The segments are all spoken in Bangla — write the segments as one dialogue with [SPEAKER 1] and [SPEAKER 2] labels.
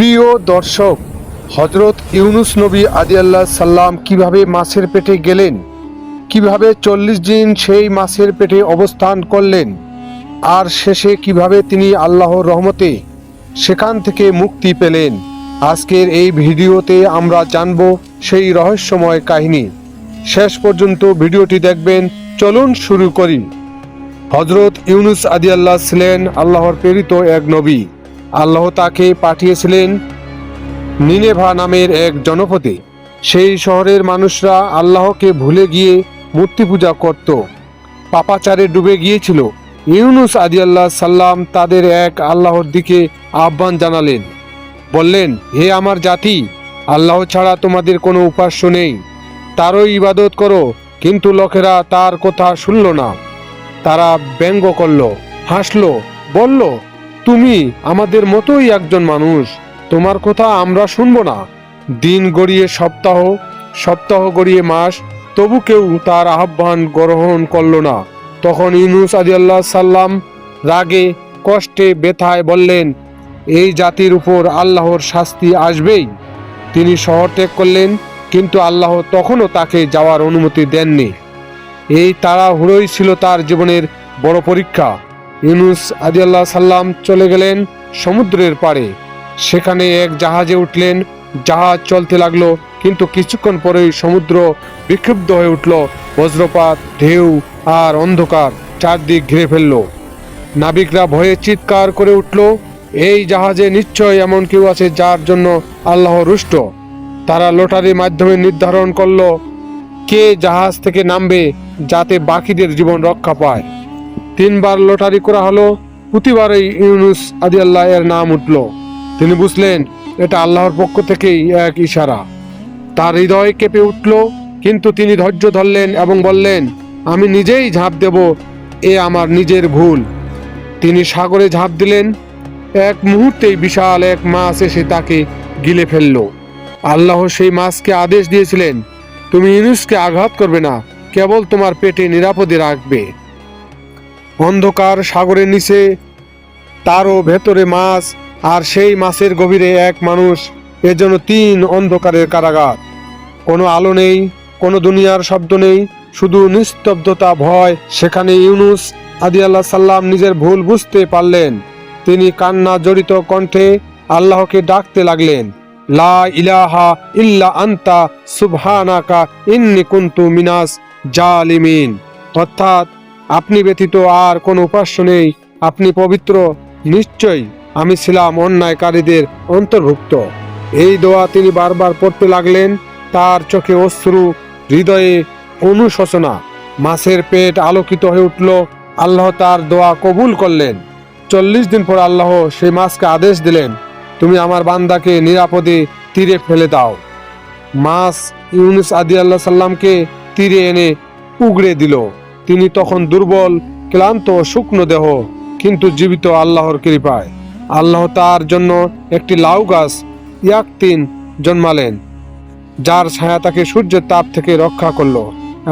[SPEAKER 1] প্রিয় দর্শক হজরত ইউনুস নবী আদি আল্লাহ সাল্লাম কীভাবে মাছের পেটে গেলেন? কীভাবে চল্লিশ দিন সেই মাছের পেটে অবস্থান করলেন? আর শেষে কীভাবে তিনি আল্লাহর রহমতে সেখান থেকে মুক্তি পেলেন? আজকের এই ভিডিওতে আমরা জানব সেই রহস্যময় কাহিনী। শেষ পর্যন্ত ভিডিওটি দেখবেন, চলুন শুরু করি। হজরত ইউনুস আদি আল্লাহ ছিলেন আল্লাহর প্রেরিত এক নবী। আল্লাহ তাকে পাঠিয়েছিলেন নিনেভা নামের এক জনপদে। সেই শহরের মানুষরা আল্লাহকে ভুলে গিয়ে মূর্তি পূজা করত। পাপাচারে ডুবে গিয়েছিল। ইউনুস আদি আল্লাহ সাল্লাম তাদের এক আল্লাহর দিকে আহ্বান জানালেন। বললেন, হে আমার জাতি, আল্লাহ ছাড়া তোমাদের কোনো উপাস্য নেই। তারই ইবাদত করো, কিন্তু লোকেরা তার কথা শুনল না। তারা ব্যঙ্গ করল, হাসল, বলল তুমি আমাদের মতোই একজন মানুষ। তোমার কথা আমরা শুনব না। দিন গড়িয়ে সপ্তাহ সপ্তাহ গড়িয়ে মাস, তবু কেউ তার আহ্বান গ্রহণ করল না। তখন ইউনুস আদি আল্লাহ সাল্লাম রাগে, কষ্টে, ব্যথায় বললেন, এই জাতির উপর আল্লাহর শাস্তি আসবেই। তিনি শহর ত্যাগ করলেন, কিন্তু আল্লাহ তখনও তাকে যাওয়ার অনুমতি দেননি। এই তাড়াহুড়োই ছিল তার জীবনের বড় পরীক্ষা। ইউনুস আদিয়াল্লাহ সাল্লাম চলে গেলেন সমুদ্রের পাড়ে। সেখানে এক জাহাজে উঠলেন। জাহাজ চলতে লাগল, কিন্তু কিছুক্ষণ পরেই সমুদ্র বিক্ষুব্ধ হয়ে উঠল। বজ্রপাত, ঢেউ আর অন্ধকার চারদিক ঘিরে ফেলল। নাবিকরা ভয়ে চিৎকার করে উঠল, এই জাহাজে নিশ্চয় এমন কেউ আছে যার জন্য আল্লাহ রুষ্ট? তারা লটারির মাধ্যমে নির্ধারণ করল, কে জাহাজ থেকে নামবে যাতে বাকিদের জীবন রক্ষা পায়? তিনবার লটারি করা হলো, প্রতিবারই ইউনুস আদি আল্লাহ এর নাম উঠল। তিনি বুঝলেন, এটা আল্লাহর পক্ষ থেকেই এক ইশারা। তার হৃদয় কেঁপে উঠল, কিন্তু তিনি ধৈর্য ধরলেন এবং বললেন, আমি নিজেই ঝাঁপ দেব, এ আমার নিজের ভুল। তিনি সাগরে ঝাঁপ দিলেন। এক মুহূর্তেই বিশাল এক মাছ এসে তাকে গিলে ফেলল। আল্লাহ সেই মাছকে আদেশ দিয়েছিলেন, তুমি ইউনুসকে আঘাত করবে না, কেবল তোমার পেটে নিরাপদে রাখবে। অন্ধকার সাগরের নিচে, তারও ভেতরে মাছ, আর সেই মাছের গভীরে এক মানুষ, এর জন্য তিন অন্ধকারের কারাগার। কোনো আলো নেই, কোনো দুনিয়ার শব্দ নেই, শুধু নিস্তব্ধতা, ভয়। সেখানে ইউনুস আদি আল্লাহ সাল্লাম নিজের ভুল বুঝতে পারলেন। তিনি কান্না জড়িত কণ্ঠে আল্লাহকে ডাকতে লাগলেন, লা ইলাহা ইল্লা আন্তা সুবহানাকা ইন্নি কুনতু মিনাস জালিমিন। অর্থাৎ আপনি ব্যতীত আর কোনো উপাস্য নেই। আপনি পবিত্র। নিশ্চয়ই আমি ছিলাম অন্যায়কারীদের অন্তর্ভুক্ত। এই দোয়া তিনি বারবার পড়তে লাগলেন। তার চোখে অশ্রু, হৃদয়ে অনুশোচনা। মাছের পেট আলোকিত হয়ে উঠল। আল্লাহ তার দোয়া কবুল করলেন। চল্লিশ দিন পর আল্লাহ সেই মাছকে আদেশ দিলেন, তুমি আমার বান্দাকে নিরাপদে তীরে ফেলে দাও। মাছ ইউনুস আদি আল্লাহ সাল্লামকে তীরে এনে উগড়ে দিল। তিনি তখন দুর্বল, ক্লান্ত ও শুকনো দেহ, কিন্তু জীবিত আল্লাহর কৃপায়। আল্লাহ তার জন্য একটি লাউ গাছ, ইয়াকতিন, জন্মালেন, যার ছায়া তাকে সূর্যের তাপ থেকে রক্ষা করল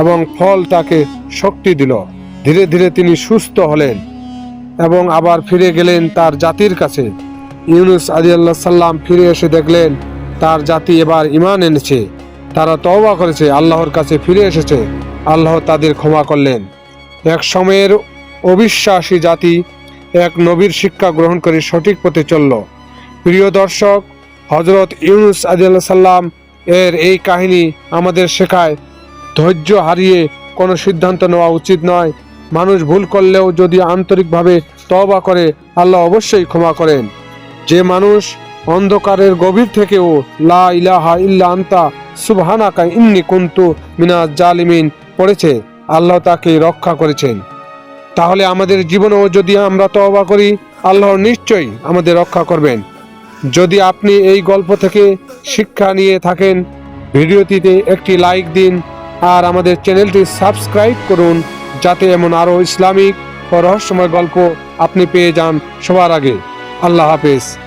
[SPEAKER 1] এবং ফল তাকে শক্তি দিল। ধীরে ধীরে তিনি সুস্থ হলেন এবং আবার ফিরে গেলেন তার জাতির কাছে। ইউনুস আলী আল্লাহ সাল্লাম ফিরে এসে দেখলেন, তার জাতি এবার ইমান এনেছে। তারা তওবা করেছে, আল্লাহর কাছে ফিরে এসেছে। আল্লাহ তাদের ক্ষমা করলেন। এক সময়ের অবিশ্বাসী জাতি এক নবীর শিক্ষা গ্রহণ করে সঠিক পথে চলল। প্রিয় দর্শক হজরত ইউনুস আদি আল্লাহ সাল্লাম এর এই কাহিনী আমাদের শেখায়, ধৈর্য হারিয়ে কোনো সিদ্ধান্ত নেওয়া উচিত নয়। মানুষ ভুল করলেও যদি আন্তরিকভাবে তওবা করে, আল্লাহ অবশ্যই ক্ষমা করেন। যে মানুষ অন্ধকারের গভীর থেকেও, লা ইলাহা ইল্লা আন্তা, সুবহানাকা ইন্নি কুনতু মিনাজ জালিমিন পড়েছে, আল্লাহ তাকে রক্ষা করেছেন। তাহলে আমাদের জীবনেও যদি আমরা তওবা করি, আল্লাহ নিশ্চয়ই আমাদের রক্ষা করবেন। যদি আপনি এই গল্প থেকে শিক্ষা নিয়ে থাকেন, ভিডিওটিতে একটি লাইক দিন, আর আমাদের চ্যানেলটি সাবস্ক্রাইব করুন, যাতে এমন আরও ইসলামিক ও রহস্যময় গল্প আপনি পেয়ে যান সবার আগে। আল্লাহ হাফেজ।